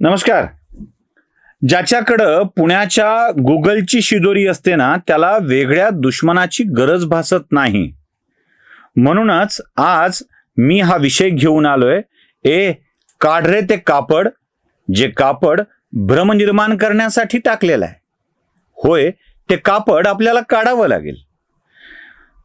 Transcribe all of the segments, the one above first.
नमस्कार. ज्याच्याकडं पुण्याच्या गुगलची शिदोरी असते ना त्याला वेगळ्या दुश्मनाची गरज भासत नाही. म्हणूनच आज मी हा विषय घेऊन आलोय. ए काढ रे ते कापड जे कापड भ्रम निर्माण करण्यासाठी टाकलेलं आहे. होय ते कापड आपल्याला काढावं लागेल.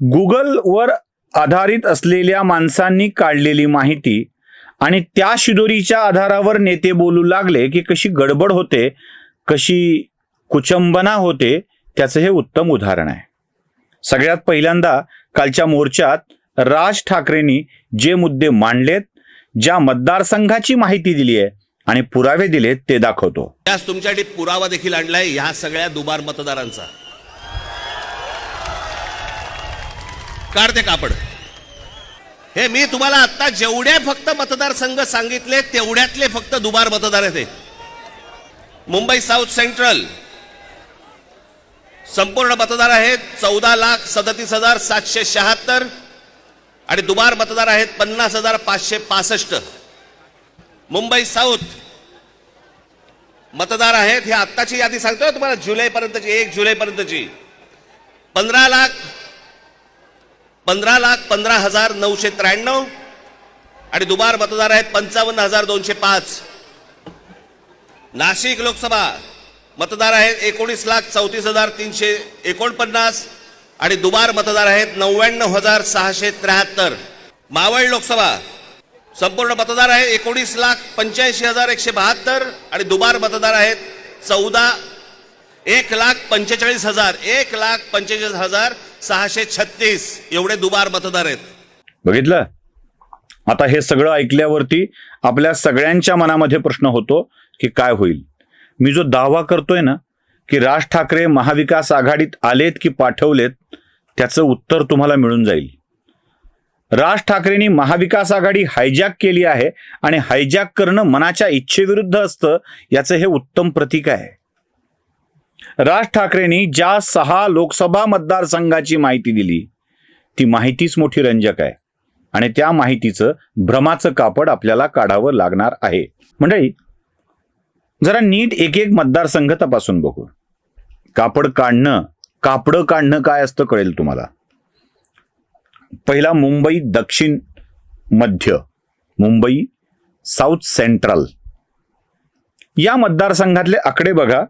गुगलवर आधारित असलेल्या माणसांनी काढलेली माहिती आणि त्या शिदोरीच्या आधारावर नेते बोलू लागले की कशी गडबड होते कशी कुचंबना होते त्याचं हे उत्तम उदाहरण आहे. सगळ्यात पहिल्यांदा कालच्या मोर्चात राज ठाकरेंनी जे मुद्दे मांडलेत ज्या मतदारसंघाची माहिती दिली आहे आणि पुरावे दिलेत ते दाखवतो. त्यास तुमच्यासाठी पुरावा देखील आणलाय ह्या सगळ्या दुबार मतदारांचा. काढते कापड. हे मी तुम्हाला आता जेवढे फक्त मतदारसंघ सांगितले तेवढ्यातले फक्त दुबार मतदार आहेत मुंबई साऊथ सेंट्रल. संपूर्ण मतदार आहेत चौदा लाख सदतीस हजार सातशे शहात्तर आणि दुबार मतदार आहेत पन्नास हजार पाचशे पासष्ट. मुंबई साऊथ. मतदार आहेत हे आत्ताची यादी सांगतोय तुम्हाला जुलैपर्यंतची एक जुलैपर्यंतची. पंधरा लाख पंधरा लाख पंधरा हजार नऊशे त्र्याण्णव आणि दुबार मतदार आहेत पंचावन्न हजार दोनशे पाच. नाशिक लोकसभा मतदार आहेत एकोणीस लाख चौतीस हजार तीनशे एकोणपन्नास आणि दुबार मतदार आहेत नव्याण्णव हजार सहाशे त्र्याहत्तर. मावळ लोकसभा संपूर्ण मतदार आहेत एकोणीस लाख पंच्याऐंशी हजार एकशे बहात्तर आणि दुबार मतदार आहेत चौदा एक लाख पंचेचाळीस हजार एक लाख पंचेचाळीस हजार सहाशे छत्तीस. एवढे दुबार मतदार आहेत. बघितलं? आता हे सगळं ऐकल्यावरती आपल्या सगळ्यांच्या मनामध्ये प्रश्न होतो की काय होईल? मी जो दावा करतोय ना की राज ठाकरे महाविकास आघाडीत आलेत की पाठवलेत त्याचं उत्तर तुम्हाला मिळून जाईल. राज ठाकरेंनी महाविकास आघाडी हायजॅक केली आहे आणि हायजॅक करणं मनाच्या इच्छेविरुद्ध असतं याचं हे उत्तम प्रतीक आहे. राज ठाकरेंनी ज्या सहा लोकसभा मतदारसंघाची माहिती दिली ती माहितीच मोठी रंजक आहे. आणि त्या माहितीचं भ्रमाचं कापड आपल्याला काढावं लागणार आहे. मंडळी जरा नीट एक एक मतदारसंघ तपासून बघू. कापड काढणं कापडं काढणं काय असतं कळेल तुम्हाला? पहिला मुंबई दक्षिण मध्य. Mumbai south central. या मतदारसंघातले आकडे बघा.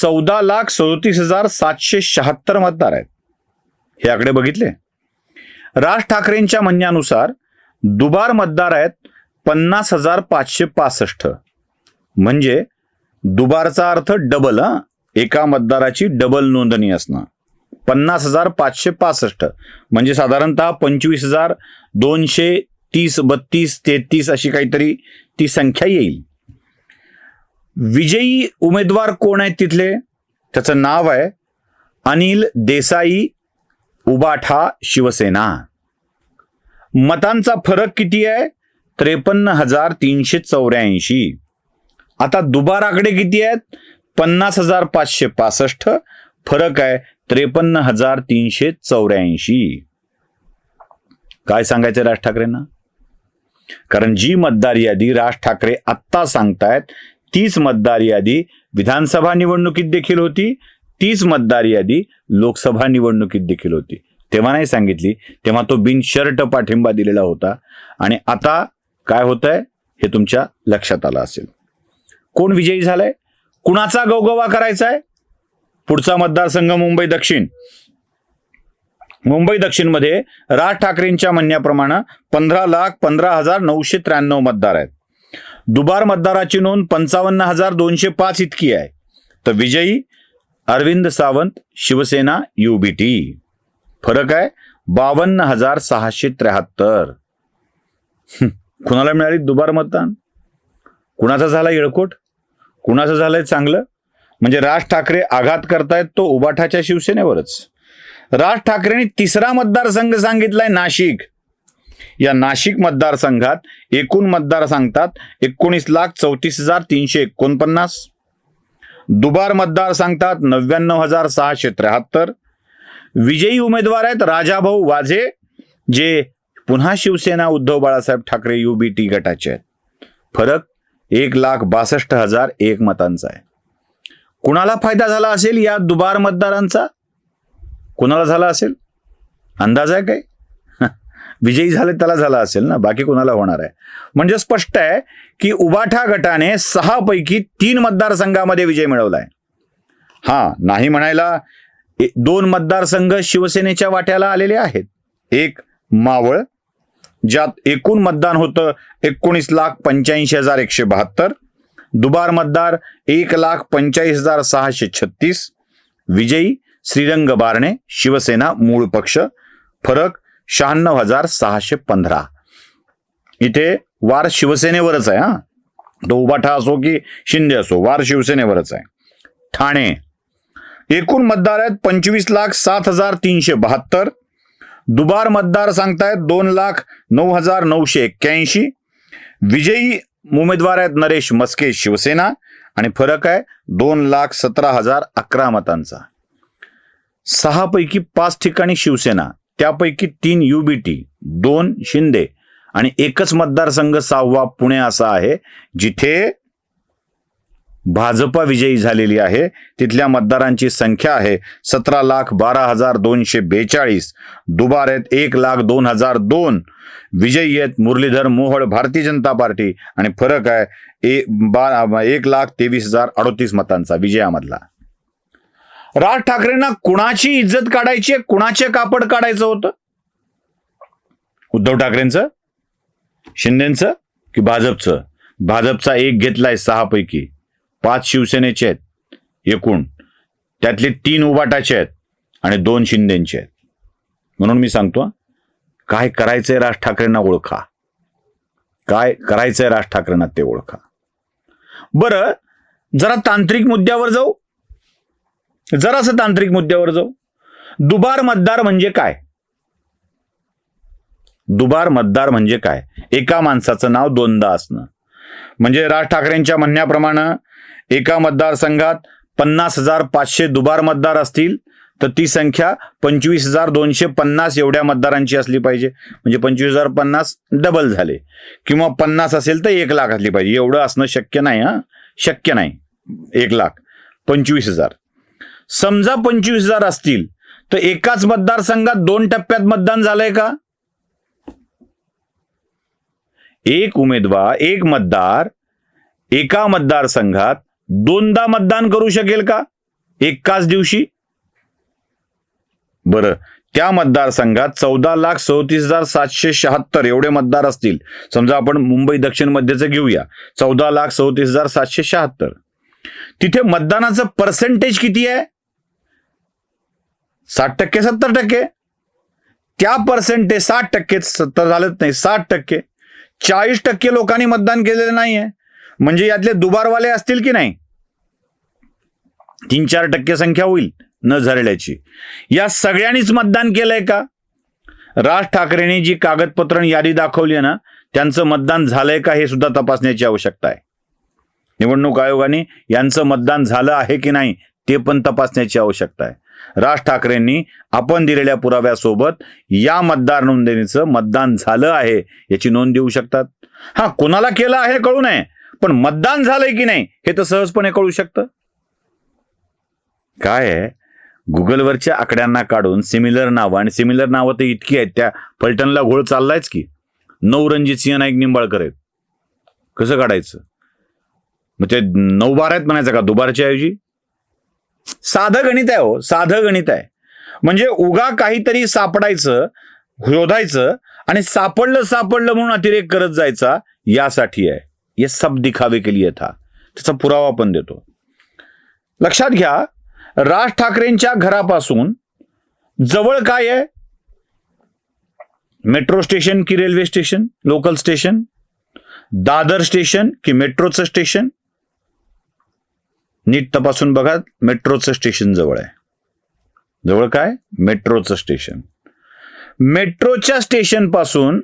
चौदा लाख सदोतीस हजार सातशे शहात्तर मतदार आहेत. हे आकडे बघितले? राज ठाकरेंच्या म्हणण्यानुसार दुबार मतदार आहेत पन्नास हजार पाचशे पासष्ट. म्हणजे दुबारचा अर्थ डबल हा? एका मतदाराची डबल नोंदणी असणं. पन्नास हजार पाचशे पासष्ट. म्हणजे साधारणतः पंचवीस हजार दोनशे तीस बत्तीस तेहतीस अशी काहीतरी ती संख्या येईल. विजयी उमेदवार कोण आहेत तिथले? त्याचं नाव आहे अनिल देसाई उबाठा शिवसेना. मतांचा फरक किती आहे? त्रेपन्न हजार तीनशे चौऱ्याऐंशी. आता दुबाराकडे किती आहेत? पन्नास हजार पाचशे पासष्ट. फरक आहे त्रेपन्न हजार तीनशे चौऱ्याऐंशी. काय सांगायचं राज ठाकरेंना? कारण जी मतदार यादी राज ठाकरे आत्ता सांगतायत तीच मतदार यादी विधानसभा निवडणुकीत देखील होती. तीच मतदार यादी लोकसभा निवडणुकीत देखील होती. तेव्हा नाही सांगितली. तेव्हा तो बिनशर्ट पाठिंबा दिलेला होता. आणि आता काय होत आहे हे तुमच्या लक्षात आलं असेल. कोण विजयी झालाय? कुणाचा गवगवा करायचा आहे पुढचा मतदारसंघ मुंबई दक्षिण. मुंबई दक्षिणमध्ये राज ठाकरेंच्या म्हणण्याप्रमाणे पंधरा लाख पंधरा हजार नऊशे त्र्याण्णव मतदार आहेत. दुबार मतदाराची नोंद पंचावन्न हजार दोनशे पाच इतकी आहे. तर विजयी अरविंद सावंत शिवसेना युबीटी फरक आहे बावन्न हजार सहाशे त्र्याहत्तर. कुणाला मिळाली दुबार मतदान? कुणाचा झाला येळकोट? कुणाचं झालंय चांगलं? म्हणजे राज ठाकरे आघात करतायत तो उबाठाच्या शिवसेनेवरच. राज ठाकरेंनी तिसरा मतदारसंघ सांगितलाय नाशिक. या नाशिक मतदारसंघात एकूण मतदार सांगतात एकोणीस लाख चौतीस हजार तीनशे एकोणपन्नास. दुबार मतदार सांगतात नव्याण्णव हजार सहाशे त्र्याहत्तर. विजयी उमेदवार आहेत राजाभाऊ वाझे जे पुन्हा शिवसेना उद्धव बाळासाहेब ठाकरे युबीटी गटाचे आहेत. फरक एक लाख बासष्ट हजार एक मतांचा आहे. कुणाला फायदा झाला असेल या दुबार मतदारांचा? कुणाला झाला असेल? अंदाज आहे काय विजयी झाले त्याला झाला असेल ना? बाकी कुणाला होणार आहे? म्हणजे स्पष्ट आहे की उबाठा गटाने सहा पैकी तीन मतदारसंघामध्ये विजय मिळवलाय. हा नाही म्हणायला ए- दोन मतदारसंघ शिवसेनेच्या वाट्याला आलेले आहेत. एक मावळ ज्यात एकूण मतदान होतं एकोणीस लाख पंच्याऐंशी हजार एकशे बहात्तर. दुबार मतदार एक लाख पंचाळीस हजार सहाशे छत्तीस. विजयी श्रीरंग बारणे शिवसेना मूळ पक्ष. फरक शहाण्णव हजार सहाशे पंधरा. इथे वार शिवसेनेवरच आहे हा. तो उभाठा असो की शिंदे असो वार शिवसेनेवरच आहे. ठाणे. एकूण मतदार आहेत पंचवीस लाख सात हजार तीनशे बहात्तर. दुबार मतदार सांगतायत दोन लाख नऊ हजार नऊशे एक्क्याऐंशी. विजयी उमेदवार आहेत नरेश मस्के शिवसेना. आणि फरक आहे दोन लाख सतरा हजार अकरा मतांचा. सहापैकी पाच ठिकाणी शिवसेना. त्यापैकी तीन युबीटी दोन शिंदे आणि एकच मतदारसंघ सहावा पुणे असा आहे जिथे भाजपा विजयी झालेली आहे. तिथल्या मतदारांची संख्या आहे सतरा लाख बारा हजार दोनशे बेचाळीस दुबार आहेत एक लाख दोन हजार दोन. विजयी आहेत मुरलीधर मोहोळ भारतीय जनता पार्टी आणि फरक आहे ए बा एक लाख तेवीस हजार अडोतीस मतांचा विजयामधला. राज ठाकरेंना कुणाची इज्जत काढायची आहे, कुणाचे कापड काढायचं होतं? उद्धव ठाकरेंचं? शिंदेचं? की भाजपचं? भाजपचा एक घेतलाय सहा पैकी पाच शिवसेनेचे आहेत एकूण. त्यातले तीन उबाटाचे आहेत आणि दोन शिंदेचे आहेत. म्हणून मी सांगतो काय करायचंय राज ठाकरेंना ओळखा. काय करायचंय राज ठाकरेंना ते ओळखा. बरं जरा तांत्रिक मुद्द्यावर जाऊ. जरासं तांत्रिक मुद्द्यावर जाऊ. दुबार मतदार म्हणजे काय? दुबार मतदार म्हणजे काय? एका माणसाचं नाव दोनदा असणं. म्हणजे राज ठाकरेंच्या म्हणण्याप्रमाणे एका मतदारसंघात पन्नास हजार पाचशे दुबार मतदार असतील तर ती संख्या पंचवीस हजार दोनशे पन्नास एवढ्या मतदारांची असली पाहिजे. म्हणजे पंचवीस हजार पन्नास डबल झाले. किंवा पन्नास असेल तर एक लाख असली पाहिजे. एवढं असणं शक्य नाही हा? शक्य नाही. एक लाख. पंचवीस हजार. समजा पंचवीस हजार असतील तर एकाच मतदारसंघात दोन टप्प्यात मतदान झालंय का? एक उमेदवार एक मतदार एका मतदारसंघात दोनदा मतदान करू शकेल का? एकाच दिवशी? बरं त्या मतदारसंघात चौदा लाख चौतीस हजार सातशे शहात्तर एवढे मतदार असतील. समजा आपण मुंबई दक्षिण मध्यचं घेऊया. चौदा लाख चौतीस हजार सातशे शहात्तर. तिथे मतदानाचं पर्सेंटेज किती आहे? साठ टक्के सत्तर टक्के. त्या पर्सेंटेज साठ टक्के सत्तर झालंच नाही साठ टक्के. चाळीस टक्के लोकांनी मतदान केलेलं नाहीये. म्हणजे यातले दुबारवाले असतील की नाही? तीन चार टक्के संख्या होईल न झालेल्याची या सगळ्यांनीच मतदान केलंय का? राज ठाकरेंनी जी कागदपत्र यादी दाखवली आहे ना त्यांचं मतदान झालंय का हे सुद्धा तपासण्याची आवश्यकता आहे. निवडणूक आयोगाने यांचं मतदान झालं आहे की नाही ते पण तपासण्याची आवश्यकता आहे. राज ठाकरेंनी आपण दिलेल्या पुराव्यासोबत या मतदार नोंदणीचं मतदान झालं आहे याची नोंद देऊ शकतात. हा कोणाला केलं आहे कळू नये पण मतदान झालंय की नाही हे तर सहजपणे कळू शकतं. काय आहे? गुगलवरच्या आकड्यांना काढून सिमिलर नावं आणि सिमिलर नावं तर इतकी आहेत त्या फलटणला घोळ चाललायच की. नऊ रणजित सिंह नाईक निंबाळकर आहेत. कसं काढायचं? मग ते नऊ बार आहेत म्हणायचं का दुबारच्या ऐवजी? साधं गणित आहे हो साधं गणित आहे. म्हणजे उगा काहीतरी सापडायचं शोधायचं आणि सापडलं सापडलं म्हणून अतिरेक करत जायचा यासाठी आहे. ये सब दिखावे के लिए था. त्याचा पुरावा पण देतो. लक्षात घ्या राज ठाकरेंच्या घरापासून जवळ काय आहे? मेट्रो स्टेशन की railway station? Local station? Dadar station की मेट्रोचं स्टेशन? नीट तपासून बघा मेट्रोचं स्टेशन जवळ आहे. जवळ काय? मेट्रोचं स्टेशन. मेट्रोच्या स्टेशनपासून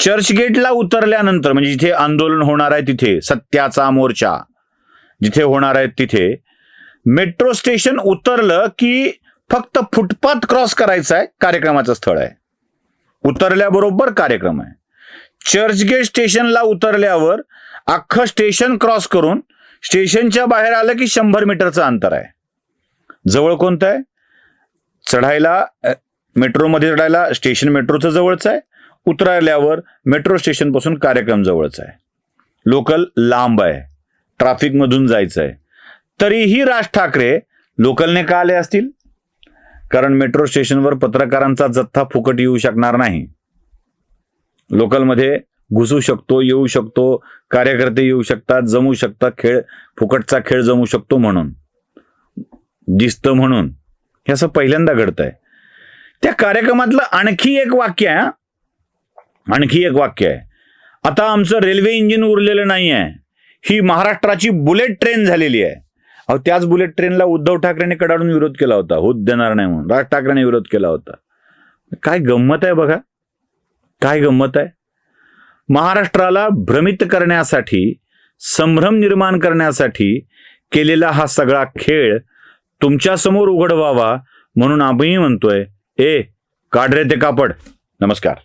चर्चगेटला उतरल्यानंतर म्हणजे जिथे आंदोलन होणार आहे तिथे सत्याचा मोर्चा जिथे होणार आहे तिथे मेट्रो स्टेशन उतरलं की फक्त फुटपाथ क्रॉस करायचं आहे कार्यक्रमाचं स्थळ आहे. उतरल्याबरोबर कार्यक्रम आहे. चर्चगेट स्टेशनला उतरल्यावर अख्खं स्टेशन क्रॉस करून स्टेशनच्या बाहेर आलं की शंभर मीटरचं अंतर आहे. जवळ कोणतं आहे? चढायला मेट्रोमध्ये चढायला स्टेशन मेट्रोचं जवळचं आहे. उतरायल्यावर मेट्रो स्टेशनपासून कार्यक्रम जवळचा आहे. लोकल लांब आहे. ट्रॅफिकमधून जायचं आहे. तरीही राज ठाकरे लोकलने का आले असतील? कारण मेट्रो स्टेशनवर पत्रकारांचा जथ्था फुकट येऊ शकणार नाही. लोकलमध्ये घुसू शकतो येऊ शकतो कार्यकर्ते येऊ शकतात जमू शकतात खेळ फुकटचा खेळ जमू शकतो म्हणून. दिसतं म्हणून. हे असं पहिल्यांदा घडत आहे त्या कार्यक्रमातलं आणखी एक वाक्य आहे आणखी एक वाक्य आहे. आता आमचं रेल्वे इंजिन उरलेलं नाही आहे ही महाराष्ट्राची बुलेट ट्रेन झालेली आहे. अहो त्याच बुलेट ट्रेनला उद्धव ठाकरेने कडाडून विरोध केला होता. होत देणार नाही म्हणून. राज ठाकरेने विरोध केला होता. काय गंमत आहे बघा. काय गंमत आहे? महाराष्ट्राला भ्रमित करण्यासाठी संभ्रम निर्माण करण्यासाठी केलेला हा सगळा खेळ तुमच्यासमोर उघड व्हावा म्हणून आम्ही म्हणतोय. ए काढ रे ते कापड. नमस्कार.